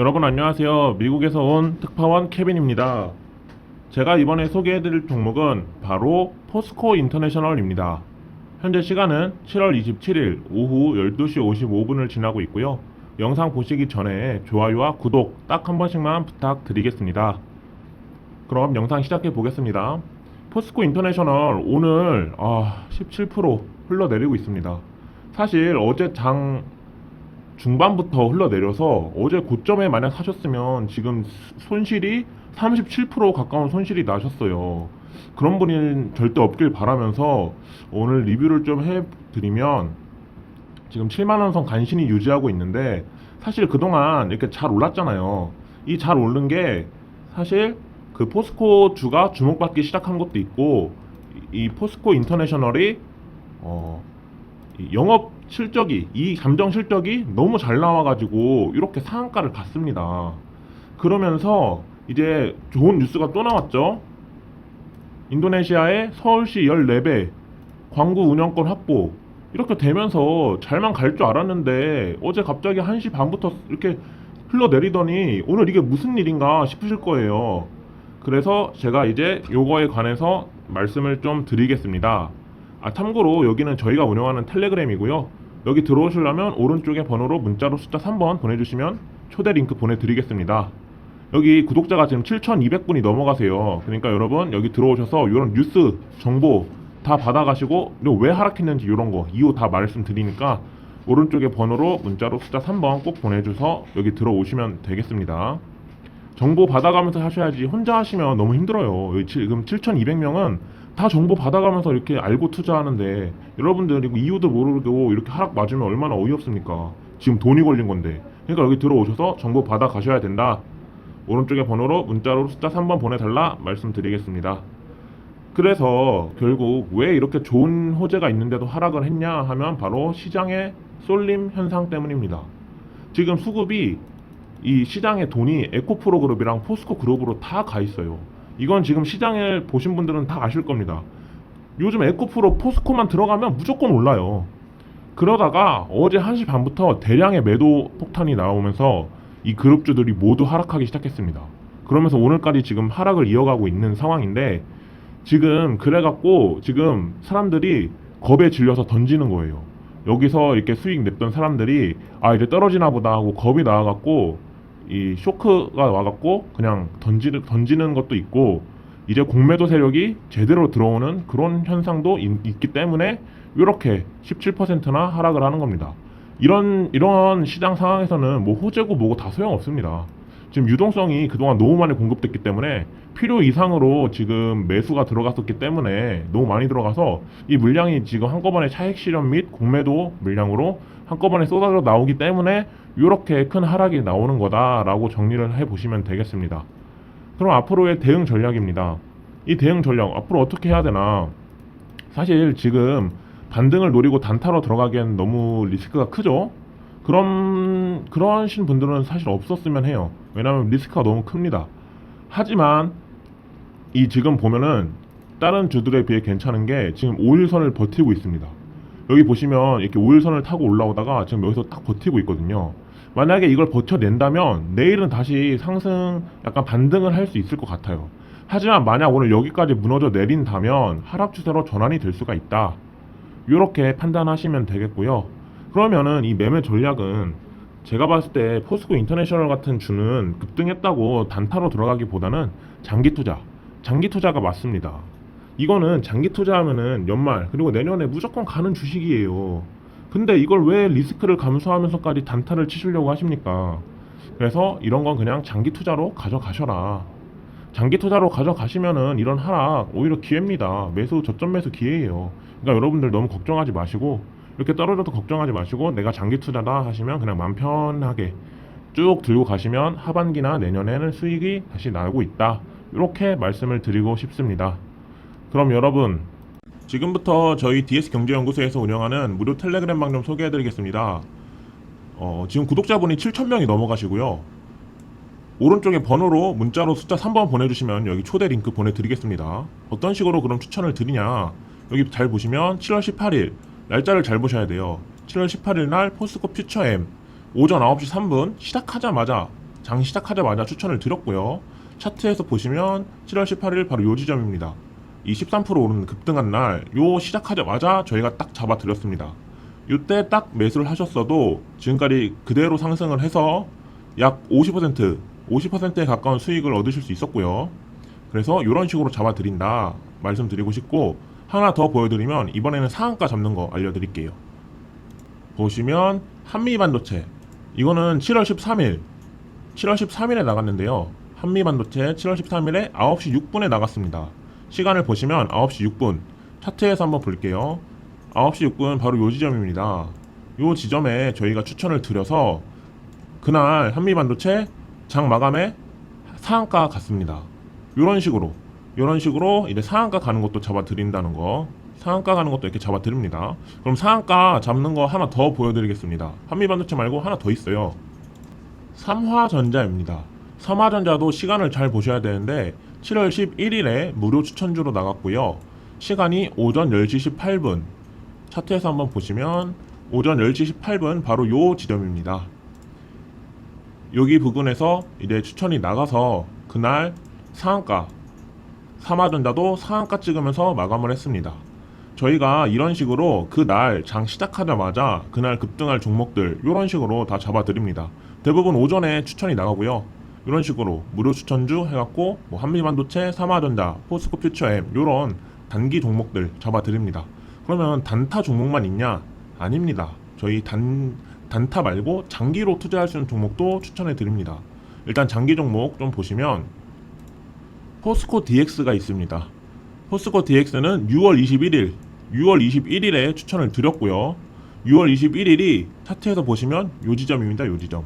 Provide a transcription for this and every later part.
여러분 안녕하세요. 미국에서 온 특파원 케빈입니다. 제가 이번에 소개해드릴 종목은 바로 포스코 인터내셔널입니다. 현재 시간은 7월 27일 오후 12시 55분을 지나고 있고요. 영상 보시기 전에 좋아요와 구독 딱 한 번씩만 부탁드리겠습니다. 그럼 영상 시작해 보겠습니다. 포스코 인터내셔널 오늘 아, 17% 흘러내리고 있습니다. 사실 어제 장 중반부터 흘러내려서 어제 고점에 만약 사셨으면 지금 손실이 37% 가까운 손실이 나셨어요. 그런 분이 절대 없길 바라면서 오늘 리뷰를 좀 해드리면 지금 7만원 선 간신히 유지하고 있는데 사실 그동안 이렇게 잘 올랐잖아요. 이 잘 오른 게 사실 그 포스코 주가 주목받기 시작한 것도 있고 이 포스코 인터내셔널이 어, 이 영업 실적이 이 잠정 실적이 너무 잘 나와가지고 이렇게 상한가를 갔습니다. 그러면서 이제 좋은 뉴스가 또 나왔죠. 인도네시아의 서울시 14배 광구 운영권 확보 이렇게 되면서 잘만 갈 줄 알았는데 어제 갑자기 1시 반부터 이렇게 흘러내리더니 오늘 이게 무슨 일인가 싶으실 거예요. 그래서 제가 이제 요거에 관해서 말씀을 좀 드리겠습니다. 아, 참고로 여기는 저희가 운영하는 텔레그램이고요. 여기 들어오시려면 오른쪽에 번호로 문자로 숫자 3번 보내주시면 초대 링크 보내드리겠습니다. 여기 구독자가 지금 7,200분이 넘어가세요. 그러니까 여러분 여기 들어오셔서 이런 뉴스 정보 다 받아가시고 왜 하락했는지 이런 거 이유 다 말씀드리니까 오른쪽에 번호로 문자로 숫자 3번 꼭 보내줘서 여기 들어오시면 되겠습니다. 정보 받아가면서 하셔야지 혼자 하시면 너무 힘들어요. 지금 7,200명은 다 정보 받아가면서 이렇게 알고 투자하는데 여러분들 이거 이유도 모르고 이렇게 하락 맞으면 얼마나 어이없습니까? 지금 돈이 걸린 건데. 그러니까 여기 들어오셔서 정보 받아 가셔야 된다. 오른쪽에 번호로 문자로 숫자 3번 보내달라 말씀드리겠습니다. 그래서 결국 왜 이렇게 좋은 호재가 있는데도 하락을 했냐 하면 바로 시장의 쏠림 현상 때문입니다. 지금 수급이 이 시장의 돈이 에코프로 그룹이랑 포스코 그룹으로 다 가 있어요. 이건 지금 시장을 보신 분들은 다 아실 겁니다. 요즘 에코프로 포스코만 들어가면 무조건 올라요. 그러다가 어제 1시 반부터 대량의 매도 폭탄이 나오면서 이 그룹주들이 모두 하락하기 시작했습니다. 그러면서 오늘까지 지금 하락을 이어가고 있는 상황인데 지금 그래갖고 지금 사람들이 겁에 질려서 던지는 거예요. 여기서 이렇게 수익 냈던 사람들이 아 이제 떨어지나 보다 하고 겁이 나와갖고 이 쇼크가 와갖고 그냥 던지, 던지는 것도 있고 이제 공매도 세력이 제대로 들어오는 그런 현상도 있, 있기 때문에 이렇게 17%나 하락을 하는 겁니다. 이런 이런 시장 상황에서는 뭐 호재고 뭐고 다 소용 없습니다. 지금 유동성이 그동안 너무 많이 공급됐기 때문에 필요 이상으로 지금 매수가 들어갔었기 때문에 너무 많이 들어가서 이 물량이 지금 한꺼번에 차익 실현 및 공매도 물량으로 한꺼번에 쏟아져 나오기 때문에 이렇게 큰 하락이 나오는 거다라고 정리를 해 보시면 되겠습니다. 그럼 앞으로의 대응 전략입니다. 이 대응 전략 앞으로 어떻게 해야 되나? 사실 지금 반등을 노리고 단타로 들어가기엔 너무 리스크가 크죠. 그런 그러신 분들은 사실 없었으면 해요. 왜냐하면 리스크가 너무 큽니다. 하지만 이 지금 보면은 다른 주들에 비해 괜찮은 게 지금 5일선을 버티고 있습니다. 여기 보시면 이렇게 5일선을 타고 올라오다가 지금 여기서 딱 버티고 있거든요. 만약에 이걸 버텨낸다면 내일은 다시 상승 약간 반등을 할 수 있을 것 같아요. 하지만 만약 오늘 여기까지 무너져 내린다면 하락 추세로 전환이 될 수가 있다. 이렇게 판단하시면 되겠고요. 그러면은 이 매매 전략은 제가 봤을 때 포스코 인터내셔널 같은 주는 급등했다고 단타로 들어가기보다는 장기 투자, 장기 투자가 맞습니다. 이거는 장기 투자하면은 연말 그리고 내년에 무조건 가는 주식이에요. 근데 이걸 왜 리스크를 감수하면서까지 단타를 치시려고 하십니까? 그래서 이런 건 그냥 장기 투자로 가져가셔라. 장기 투자로 가져가시면은 이런 하락 오히려 기회입니다. 매수 저점 매수 기회예요. 그러니까 여러분들 너무 걱정하지 마시고 이렇게 떨어져도 걱정하지 마시고 내가 장기 투자다 하시면 그냥 맘 편하게 쭉 들고 가시면 하반기나 내년에는 수익이 다시 나오고 있다. 이렇게 말씀을 드리고 싶습니다. 그럼 여러분 지금부터 저희 DS 경제연구소에서 운영하는 무료 텔레그램 방 좀 소개해드리겠습니다. 어, 지금 구독자분이 7,000명이 넘어가시고요. 오른쪽에 번호로 문자로 숫자 3번 보내주시면 여기 초대 링크 보내드리겠습니다. 어떤 식으로 그럼 추천을 드리냐? 여기 잘 보시면 7월 18일 날짜를 잘 보셔야 돼요. 7월 18일 날 포스코 퓨처엠 오전 9시 3분 시작하자마자 장 시작하자마자 추천을 드렸고요. 차트에서 보시면 7월 18일 바로 요 지점입니다. 이 13% 오르는 급등한 날, 요 시작하자마자 저희가 딱 잡아 드렸습니다. 이때 딱 매수를 하셨어도 지금까지 그대로 상승을 해서 약 50%, 50%에 가까운 수익을 얻으실 수 있었고요. 그래서 이런 식으로 잡아 드린다 말씀드리고 싶고 하나 더 보여드리면 이번에는 상한가 잡는 거 알려드릴게요. 보시면 한미반도체 이거는 7월 13일 7월 13일에 나갔는데요. 한미반도체 7월 13일에 9시 6분에 나갔습니다. 시간을 보시면 9시 6분 차트에서 한번 볼게요. 9시 6분 바로 요 지점입니다. 요 지점에 저희가 추천을 드려서 그날 한미반도체 장 마감에 상한가 갔습니다. 이런 식으로 이런 식으로 이제 상한가 가는 것도 잡아 드린다는 거 상한가 가는 것도 이렇게 잡아 드립니다. 그럼 상한가 잡는 거 하나 더 보여드리겠습니다. 한미반도체 말고 하나 더 있어요. 삼화전자입니다. 삼화전자도 시간을 잘 보셔야 되는데 7월 11일에 무료 추천주로 나갔고요. 시간이 오전 10시 18분. 차트에서 한번 보시면 오전 10시 18분 바로 요 지점입니다. 여기 부근에서 이제 추천이 나가서 그날 상한가 삼화전자도 상한가 찍으면서 마감을 했습니다. 저희가 이런 식으로 그날 장 시작하자마자 그날 급등할 종목들 이런 식으로 다 잡아드립니다. 대부분 오전에 추천이 나가고요. 이런 식으로 무료 추천주 해갖고 뭐 한미반도체, 삼화전자, 포스코 퓨처엠 이런 단기 종목들 잡아드립니다. 그러면 단타 종목만 있냐? 아닙니다. 저희 단 단타 말고 장기로 투자할 수 있는 종목도 추천해 드립니다. 일단 장기 종목 좀 보시면 포스코 DX가 있습니다. 포스코 DX는 6월 21일, 6월 21일에 추천을 드렸고요. 6월 21일이 차트에서 보시면 요 지점입니다. 요 지점.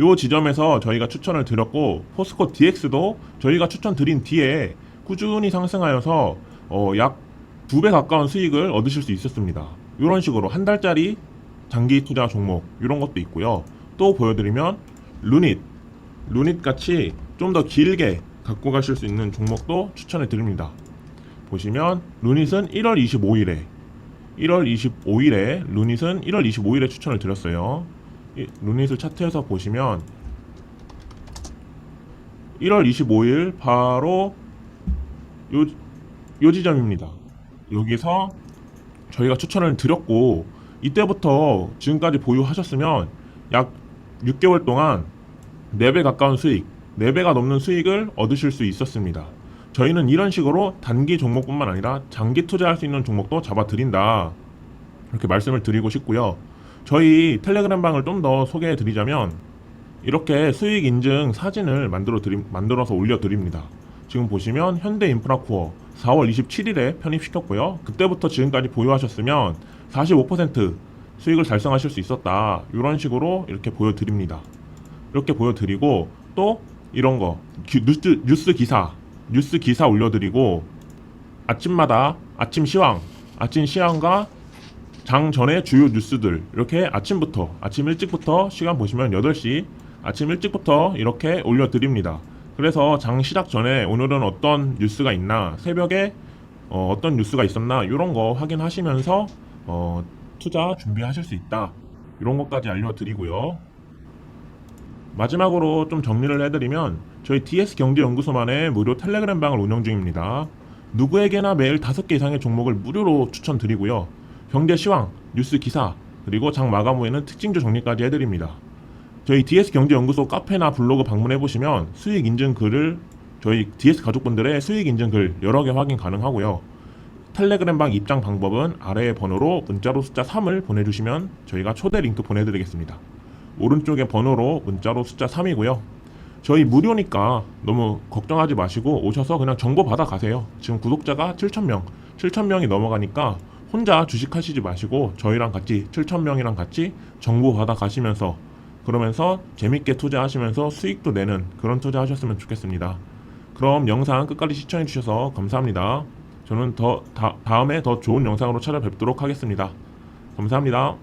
요 지점에서 저희가 추천을 드렸고 포스코 DX도 저희가 추천 드린 뒤에 꾸준히 상승하여서 어, 약두배 가까운 수익을 얻으실 수 있었습니다. 이런 식으로 한 달짜리 장기 투자 종목 이런 것도 있고요. 또 보여드리면 루닛, 루닛 같이 좀 더 길게 갖고 가실 수 있는 종목도 추천해 드립니다. 보시면 루닛은 1월 25일에 1월 25일에 루닛은 1월 25일에 추천을 드렸어요. 이 루닛을 차트에서 보시면 1월 25일 바로 요, 요 지점입니다. 여기서 저희가 추천을 드렸고 이때부터 지금까지 보유하셨으면 약 6개월 동안 4배 가까운 수익, 4배가 넘는 수익을 얻으실 수 있었습니다. 저희는 이런 식으로 단기 종목뿐만 아니라 장기 투자할 수 있는 종목도 잡아드린다. 이렇게 말씀을 드리고 싶고요. 저희 텔레그램 방을 좀 더 소개해 드리자면 이렇게 수익 인증 사진을 만들어 드림, 만들어서 올려 드립니다. 지금 보시면 현대 인프라코어 4월 27일에 편입시켰고요. 그때부터 지금까지 보유하셨으면 45% 수익을 달성하실 수 있었다. 이런 식으로 이렇게 보여드립니다. 이렇게 보여드리고 또 이런 거. 기- 뉴스, 뉴스 기사. 뉴스 기사 올려드리고 아침마다 아침 시황. 아침 시황과 장 전에 주요 뉴스들. 이렇게 아침부터 아침 일찍부터 시간 보시면 8시 아침 일찍부터 이렇게 올려드립니다. 그래서 장 시작 전에 오늘은 어떤 뉴스가 있나 새벽에 어, 떤 뉴스가 있었나 이런 거 확인하시면서 어, 투자 준비하실 수 있다. 이런 것까지 알려드리고요. 마지막으로 좀 정리를 해드리면 저희 DS 경제연구소만의 무료 텔레그램 방을 운영 중입니다. 누구에게나 매일 5개 이상의 종목을 무료로 추천드리고요. 경제 시황, 뉴스 기사, 그리고 장 마감 후에는 특징주 정리까지 해드립니다. 저희 DS 경제연구소 카페나 블로그 방문해 보시면 수익 인증 글을 저희 DS 가족분들의 수익 인증 글 여러 개 확인 가능하고요. 텔레그램 방 입장 방법은 아래의 번호로 문자로 숫자 3을 보내주시면 저희가 초대 링크 보내드리겠습니다. 오른쪽에 번호로 문자로 숫자 3이고요. 저희 무료니까 너무 걱정하지 마시고 오셔서 그냥 정보 받아 가세요. 지금 구독자가 7,000명, 7,000명이 넘어가니까 혼자 주식하시지 마시고 저희랑 같이 7,000명이랑 같이 정보 받아 가시면서 그러면서 재밌게 투자하시면서 수익도 내는 그런 투자 하셨으면 좋겠습니다. 그럼 영상 끝까지 시청해 주셔서 감사합니다. 저는 더 다, 다음에 더 좋은 영상으로 찾아뵙도록 하겠습니다. 감사합니다.